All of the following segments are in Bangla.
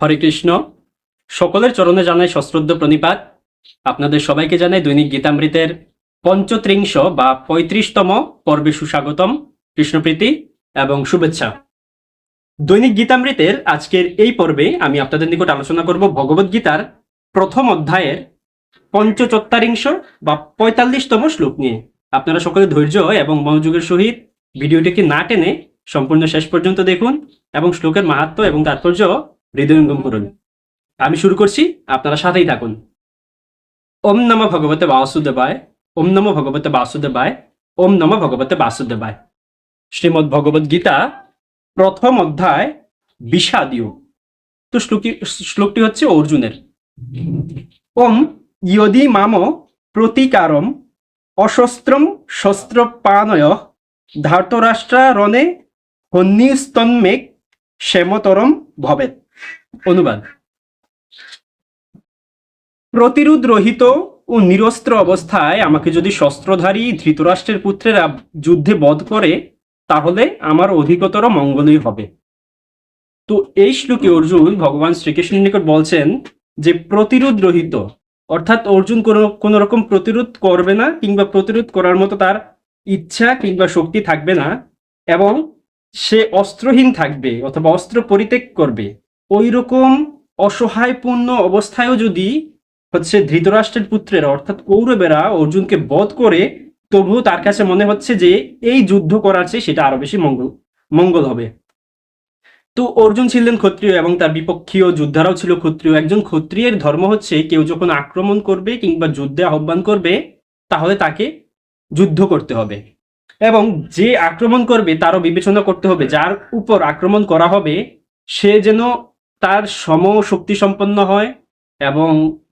হরে কৃষ্ণ। সকলের চরণে জানাই সশ্রদ্ধ প্রণিপাত। আপনাদের সবাইকে জানাই দৈনিক গীতামৃতের পঞ্চত্রিংশ বা পঁয়ত্রিশতম পর্বে সুস্বাগতম, কৃষ্ণপ্রীতি এবং শুভেচ্ছা। দৈনিক গীতামৃতের আজকের এই পর্বে আমি আপনাদের নিকট আলোচনা করব ভগবদ গীতার প্রথম অধ্যায়ের পঞ্চচত্বারিংশ বা পঁয়তাল্লিশতম শ্লোক নিয়ে। আপনারা সকলে ধৈর্য এবং মনোযোগের সহিত ভিডিওটিকে না টেনে সম্পূর্ণ শেষ পর্যন্ত দেখুন এবং শ্লোকের মাহাত্ম এবং তাৎপর্য হৃদয়ঙ্গম করুন। আমি শুরু করছি, আপনারা সাথেই থাকুন। ওম নম ভগবতে বাসুদেবায়, ওম নম ভগবতে বাসুদেবায়, ওম নম ভগবতে বাসুদেবায়। শ্রীমদ্ ভগবদ গীতা, প্রথম অধ্যায় বিষাদীয় তো শ্লোকটি শ্লোকটি হচ্ছে অর্জুনের। ওম ইয়দি মাম প্রতিকারম অশস্ত্রম শস্ত্রপানয় ধার্তরাষ্ট্রারণে হন্যস্তন্মেক শ্যামতরম ভবেত অনুবাদ। প্রতিরোধ রহিত ও নিরস্ত্র অবস্থায় আমাকে যদি শস্ত্রধারী ধৃতরাষ্ট্রের পুত্রেরা যুদ্ধে বধ করে, তাহলে আমার অধিকতর মঙ্গলই হবে। তো এই শ্লোকে অর্জুন ভগবান শ্রীকৃষ্ণের নিকট বলছেন যে প্রতিরোধ রহিত অর্থাৎ অর্জুন কোনো কোনো রকম প্রতিরোধ করবে না, কিংবা প্রতিরোধ করার মতো তার ইচ্ছা কিংবা শক্তি থাকবে না, এবং সে অস্ত্রহীন থাকবে অথবা অস্ত্র পরিত্যাগ করবে। ওই রকম অসহায়পূর্ণ অবস্থায়ও যদি হচ্ছে ধৃতরাষ্ট্রের পুত্রেরা, অর্থাৎ কৌরবেরা অর্জুনকে বধ করে, তবুও তার কাছে মনে হচ্ছে যে এই যুদ্ধ করার চেয়ে সেটা আরও বেশি মঙ্গল মঙ্গল হবে। তো অর্জুন ছিলেন ক্ষত্রিয় এবং তার বিপক্ষীয় যোদ্ধারাও ছিল ক্ষত্রিয়। একজন ক্ষত্রিয়ের ধর্ম হচ্ছে কেউ যখন আক্রমণ করবে কিংবা যুদ্ধে আহ্বান করবে, তাহলে তাকে যুদ্ধ করতে হবে। এবং যে আক্রমণ করবে, তারও বিবেচনা করতে হবে। যার উপর আক্রমণ করা হবে, সে যেন তার সম শক্তি সম্পন্ন হয় এবং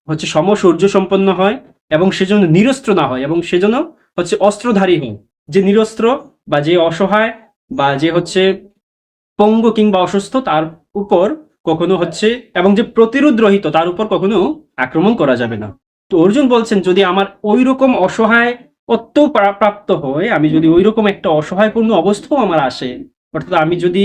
হচ্ছে সম সৌর্য সম্পন্ন হয় এবং সেজন্য নিরস্ত্র না হয় এবং সেজন্য হচ্ছে অস্ত্রধারী হয়। যে নিরস্ত্র বা যে অসহায় বা যে হচ্ছে পঙ্গ কিংবা অসুস্থ, তার উপর কখনো হচ্ছে এবং যে প্রতিরোধ রহিত তার উপর কখনো আক্রমণ করা যাবে না। তো অর্জুন বলছেন, যদি আমার ওই রকম অসহায় অত্য প্রাপ্ত হয়, আমি যদি ওই রকম একটা অসহায়পূর্ণ অবস্থাও আমার আসে অর্থাৎ আমি যদি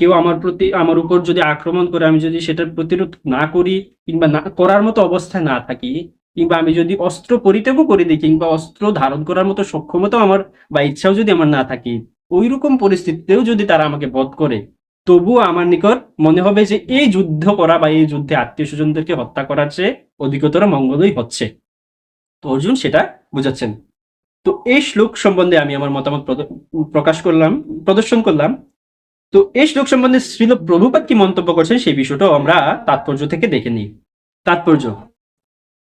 কেউ আমার প্রতি, আমার উপর যদি আক্রমণ করে, আমি যদি সেটার প্রতিরোধ না করি কিংবা না, করার মতো অবস্থায় না থাকি, কিংবা আমি যদি অস্ত্র পরিত্যাগও করে দিই কিংবা অস্ত্র ধারণ করার মতো সক্ষমতাও আমার বা ইচ্ছাও যদি আমার না থাকি ওই রকম পরিস্থিতিতেও যদি তারা আমাকে বধ করে, তবুও আমার নিকট মনে হবে যে এই যুদ্ধ করা বা এই যুদ্ধে আত্মীয় স্বজনদেরকে হত্যা করার চেয়ে অধিকতর মঙ্গলই হচ্ছে। তো অর্জুন সেটা বুঝাচ্ছেন। তো এই শ্লোক সম্বন্ধে আমি আমার মতামত প্রকাশ করলাম, প্রদর্শন করলাম। তো এই শ্লোক সম্বন্ধে শ্রীল প্রভুপাত কি মন্তব্য করছেন সেই বিষয়টাও আমরা তাৎপর্য থেকে দেখে নিই। তাৎপর্য,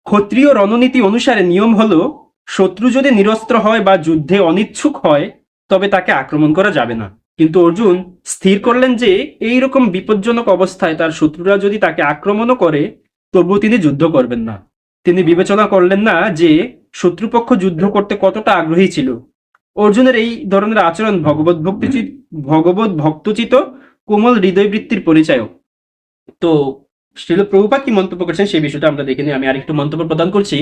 ক্ষত্রিয় রণনীতি অনুসারে নিয়ম হলো, শত্রু যদি নিরস্ত্র হয় বা যুদ্ধে অনিচ্ছুক হয়, তবে তাকে আক্রমণ করা যাবে না। কিন্তু অর্জুন স্থির করলেন যে এই রকম বিপজ্জনক অবস্থায় তার শত্রুরা যদি তাকে আক্রমণও করে, তবুও তিনি যুদ্ধ করবেন না। তিনি বিবেচনা করলেন না যে শত্রুপক্ষ যুদ্ধ করতে কতটা আগ্রহী ছিল? অর্জুনের এই ধরনের আচরণ ভগবত ভক্তিচিত ভগবত ভক্তচিত কোমল হৃদয়বৃত্তির পরিচয়ক। তো শ্রীল প্রভুপাত কি মন্তব্য করছেন সেই বিষয়টা আমরা দেখে নিই। আমি আরেকটু মন্তব্য প্রদান করছি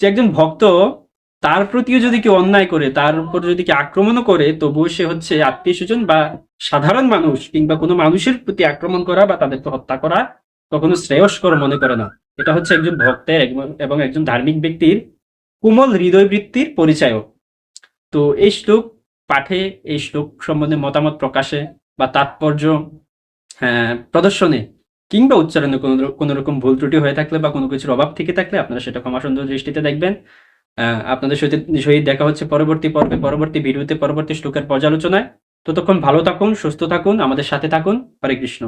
যে একজন ভক্ত তার প্রতিও যদি কেউ অন্যায় করে, তার উপর যদি কেউ আক্রমণও করে, তবুও সে হচ্ছে আত্মীয় স্বজন বা সাধারণ মানুষ কিংবা কোনো মানুষের প্রতি আক্রমণ করা বা তাদেরকে হত্যা করা কখনো শ্রেয়স্কর মনে করে না। এটা হচ্ছে একজন ভক্তের এবং একজন ধার্মিক ব্যক্তির কোমল হৃদয়বৃত্তির পরিচয়ক। তো এই শ্লোক পাঠে এই শ্লোক সম্বন্ধে মতামত প্রকাশে বা তাৎপর্য হ্যাঁ, প্রদর্শনে কিংবা উচ্চারণে কোনো কোনো রকম ভুল ত্রুটি হয়ে থাকলে বা কোনো কিছুর অভাব থেকে থাকলে আপনারা সেটা ক্ষমা সুন্দর দৃষ্টিতে দেখবেন। আপনাদের সহিত সহিত দেখা হচ্ছে পরবর্তী পর্বে পরবর্তী ভিডিওতে পরবর্তী শ্লোকের পর্যালোচনায়। ততক্ষণ ভালো থাকুন সুস্থ থাকুন আমাদের সাথে থাকুন। হরে কৃষ্ণ।